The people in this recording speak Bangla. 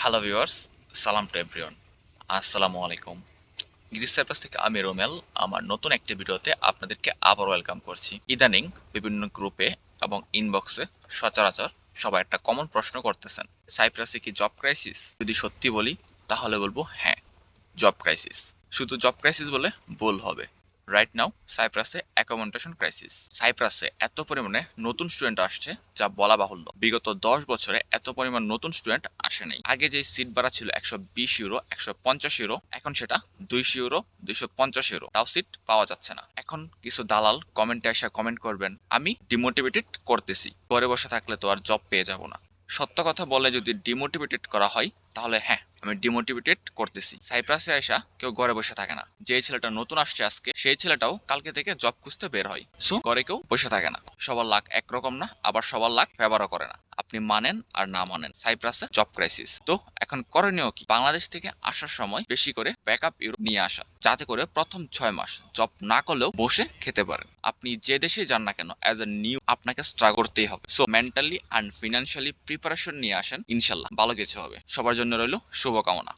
হ্যালো ভিউয়ার্স সালাম টু এভরিওয়ান আসসালামু আলাইকুম গ্রিস সাইপ্রাস থেকে আমি রোমেল আমার নতুন একটি ভিডিওতে আপনাদেরকে আবার ওয়েলকাম করছি। ইদানিং বিভিন্ন গ্রুপে এবং ইনবক্সে সচরাচর সবাই একটা কমন প্রশ্ন করতেছেন। সাইপ্রাসে কি জব ক্রাইসিস যদি সত্যি বলি, তাহলে বলব হ্যাঁ জব ক্রাইসিস শুধু জব ক্রাইসিস বলে ভুল হবে। রাইট নাও সাইপ্রাসে অ্যাকোমোডেশন ক্রাইসিস সাইপ্রাসে এত পরিমাণে নতুন স্টুডেন্ট আসছে যা বলা বাহুল্য। বিগত দশ বছরে এত পরিমাণ নতুন স্টুডেন্ট আসে নাই। আগে যে সিট ভাড়া ছিল একশো বিশ ইউরো একশো পঞ্চাশ ইউরো এখন সেটা দুইশো ইউরো দুইশো পঞ্চাশ ইউরো তাও সিট পাওয়া যাচ্ছে না। এখন কিছু দালাল কমেন্টে এসে কমেন্ট করবেন, আমি ডিমোটিভেটেড করতেছি। ঘরে বসে থাকলে তো আর জব পেয়ে যাব না। সত্য কথা বলে যদি ডিমোটিভেটেড করা হয়, তাহলে হ্যাঁ আমি ডিমোটিভেটেড করতেছি। সাইপ্রাসে আসা কেউ ঘরে বসে থাকে না। যে ছেলেটা নতুন আসছে আজকে, সেই ছেলেটাও কালকে থেকে জব খুঁজতে বের হয়। সো ঘরে কেউ বসে থাকে না। সবার লাখ একরকম না, আবার সবার লাখ ফেভারও করে না। আপনি মানেন আর না মানেন সাইপ্রাসে জব ক্রাইসিস তো, এখন করণীয় কি? বাংলাদেশ থেকে আসার সময় বেশি করে ব্যাকআপ ইউরো নিয়ে আসা, যাতে করে প্রথম ছয় মাস জব না করলেও বসে খেতে পারেন। আপনি যে দেশে যান না কেন অ্যাজ এ নিউ আপনাকে স্ট্রাগল করতেই হবে। So mentally and financially preparation নিয়ে আসেন, ইনশাল্লাহ, ভালো কিছু হবে। সবার জন্য রইল শুভকামনা